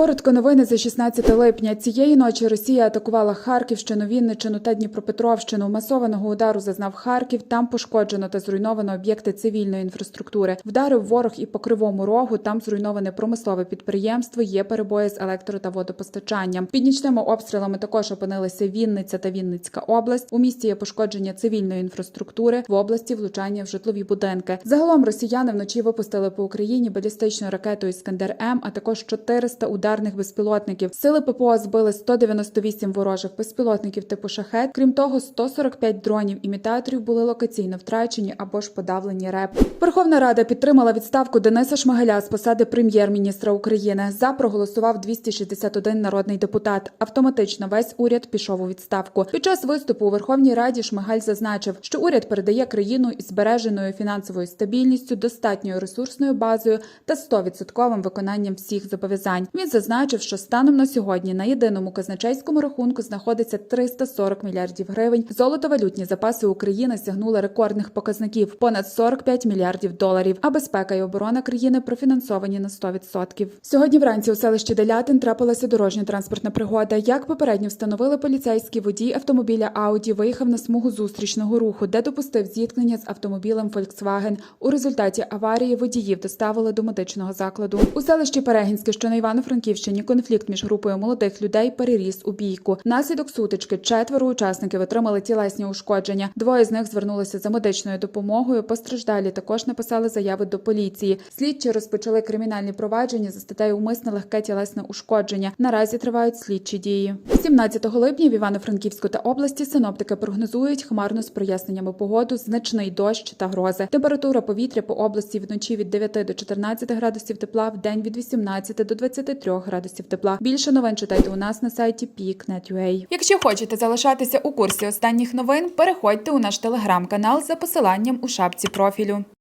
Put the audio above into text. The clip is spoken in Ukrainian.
Коротко новини за 16 липня. Цієї ночі Росія атакувала Харківщину, Вінниччину та Дніпропетровщину. Масованого удару зазнав Харків. Там пошкоджено та зруйновано об'єкти цивільної інфраструктури. Вдарив ворог і по кривому рогу. Там зруйноване промислове підприємство. Є перебої з електро та водопостачанням. Під нічними обстрілами також опинилися Вінниця та Вінницька область. У місті є пошкодження цивільної інфраструктури. В області влучання в житлові будинки. Загалом росіяни вночі випустили по Україні балістичну ракету Іскандер М, а також 400 ударних безпілотників. Сили ППО збили 198 ворожих безпілотників типу шахет. Крім того, 145 дронів імітаторів були локаційно втрачені або ж подавлені РЕП. Верховна Рада підтримала відставку Дениса Шмигаля з посади прем'єр-міністра України. За проголосував 261 народний депутат. Автоматично весь уряд пішов у відставку. Під час виступу у Верховній Раді Шмигаль зазначив, що уряд передає країну із збереженою фінансовою стабільністю, достатньою ресурсною базою та 100% виконанням всіх зобов'язань. Він зазначив, що станом на сьогодні на єдиному казначейському рахунку знаходиться 340 мільярдів гривень. Золотовалютні запаси України сягнули рекордних показників понад 45 мільярдів доларів. А безпека і оборона країни профінансовані на 100%. Сьогодні вранці у селищі Делятин трапилася дорожня транспортна пригода. Як попередньо встановили поліцейські водій автомобіля Ауді виїхав на смугу зустрічного руху, де допустив зіткнення з автомобілем Volkswagen. У результаті аварії водіїв доставили до медичного закладу. У селищі Перегінське, що на Івано-Франківщині, конфлікт між групою молодих людей переріс у бійку. Наслідок сутички четверо учасників отримали тілесні ушкодження. Двоє з них звернулися за медичною допомогою. Постраждалі також написали заяви до поліції. Слідчі розпочали кримінальні провадження за статтею умисне легке тілесне ушкодження. Наразі тривають слідчі дії. 17 липня в Івано-Франківську та області синоптики прогнозують хмарно з проясненнями погоду, значний дощ та грози. Температура повітря по області вночі від 9 до 14 градусів тепла, в день від 18 до 23 градусів тепла. Більше новин читайте у нас на сайті peak.net.ua. Якщо хочете залишатися у курсі останніх новин, переходьте у наш телеграм-канал за посиланням у шапці профілю.